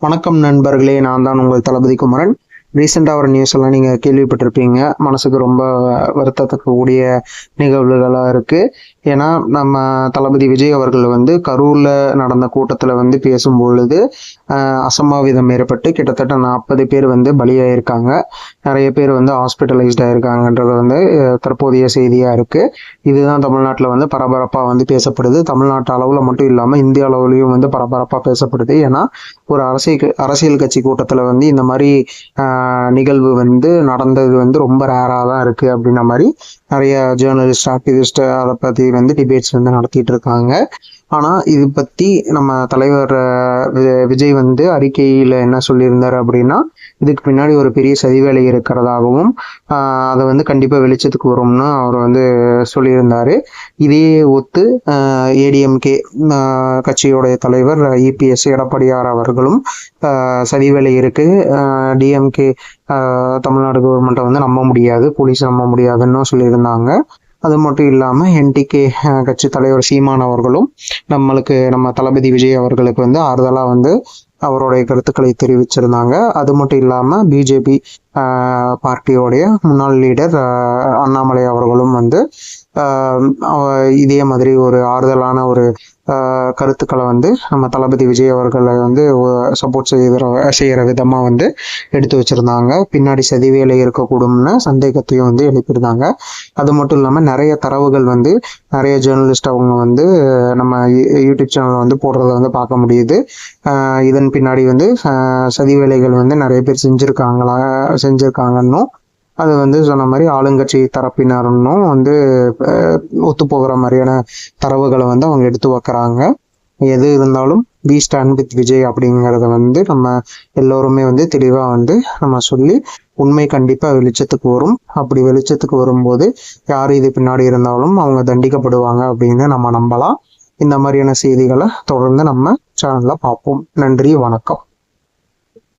வணக்கம் நண்பர்களே நான் தான் உங்கள் தளபதி குமரன். ரீசெண்டாக ஒரு நியூஸ் எல்லாம் நீங்கள் கேள்விப்பட்டிருப்பீங்க. மனசுக்கு ரொம்ப வருத்தத்தக்கக்கூடிய நிகழ்வுகளாக இருக்குது ஏன்னா நம்ம தளபதி விஜய் அவர்கள் வந்து கரூரில் நடந்த கூட்டத்தில் வந்து பேசும் பொழுது அசம்பாவிதம் ஏற்பட்டு கிட்டத்தட்ட நாற்பது பேர் வந்து பலியாயிருக்காங்க. நிறைய பேர் வந்து ஹாஸ்பிட்டலைஸ்ட் ஆயிருக்காங்கன்றது வந்து தற்போதைய செய்தியாக இருக்குது இதுதான் தமிழ்நாட்டில் வந்து பரபரப்பாக வந்து பேசப்படுது. தமிழ்நாட்டு அளவில் மட்டும் இல்லாமல் இந்திய அளவுலையும் வந்து பரபரப்பாக பேசப்படுது. ஏன்னா ஒரு அரசியல் அரசியல் கட்சி கூட்டத்தில் வந்து இந்த மாதிரி நிகழ்வு வந்து நடந்தது வந்து ரொம்ப ரேராக தான் இருக்குது அப்படின்ன மாதிரி நிறைய ஜேர்னலிஸ்ட் ஆக்டிவிஸ்ட் அதை பற்றி வந்து டிபேட்ஸ் வந்து நடத்திட்டு இருக்காங்க. ஆனால் இது பற்றி நம்ம தலைவர் வி- விஜய் வந்து அறிக்கையில் என்ன சொல்லியிருந்தார் அப்படின்னா இதுக்கு பின்னாடி ஒரு பெரிய சதிவேலை இருக்கிறதாகவும் அதை வந்து கண்டிப்பாக வெளிச்சத்துக்கு வரும்னு அவர் வந்து சொல்லியிருந்தார். இதே ஒத்து ஏடிஎம்கே கட்சியோடைய தலைவர் இபிஎஸ் எடப்பாடியார் அவர்களும் சதிவேலை இருக்குது டிஎம்கே தமிழ்நாடு கவர்மெண்ட்டை வந்து நம்ப முடியாது போலீஸ் நம்ப முடியாதுன்னு சொல்லியிருந்தாங்க. அது மட்டும் இல்லாமல் என்டிகே கட்சி தலைவர் சீமான் அவர்களும் நம்மளுக்கு நம்ம தளபதி விஜய் அவர்களுக்கு வந்து ஆறுதலாக வந்து அவருடைய கருத்துக்களை தெரிவிச்சிருந்தாங்க. அது மட்டும் இல்லாமல் பிஜேபி பார்ட்டியோடைய முன்னாள் லீடர் அண்ணாமலை அவர்களும் வந்து இதே மாதிரி ஒரு ஆறுதலான ஒரு கருத்துக்களை வந்து நம்ம தளபதி விஜய் அவர்களை வந்து சப்போர்ட் செய்கிற செய்கிற விதமாக வந்து எடுத்து வச்சிருந்தாங்க. பின்னாடி சதிவேலை இருக்கக்கூடும்னு சந்தேகத்தையும் வந்து எழுப்பியிருந்தாங்க. அது மட்டும் இல்லாமல் நிறைய தரவுகள் வந்து நிறைய ஜேர்னலிஸ்ட் அவங்க வந்து நம்ம யூ- யூடியூப் சேனலில் வந்து போடுறத வந்து பார்க்க முடியுது. இதன் அதன் பின்னாடி வந்து சதி வேலைகள் வந்து நிறைய பேர் செஞ்சுருக்காங்களா செஞ்சுருக்காங்கன்னும் அது வந்து சொன்ன மாதிரி ஆளுங்கட்சி தரப்பினருன்னும் வந்து ஒத்து போகிற மாதிரியான தரவுகளை வந்து அவங்க எடுத்து வைக்கிறாங்க. எது இருந்தாலும் வி ஸ்டாண்ட் வித் விஜய் அப்படிங்கிறத வந்து நம்ம எல்லோருமே வந்து தெளிவாக வந்து நம்ம சொல்லி உண்மை கண்டிப்பாக வெளிச்சத்துக்கு வரும். அப்படி வெளிச்சத்துக்கு வரும்போது யார் இது பின்னாடி இருந்தாலும் அவங்க தண்டிக்கப்படுவாங்க அப்படின்னு நம்ம நம்பலாம். இந்த மாதிரியான செய்திகளை தொடர்ந்து நம்ம சேனலில் பார்ப்போம். நன்றி வணக்கம்.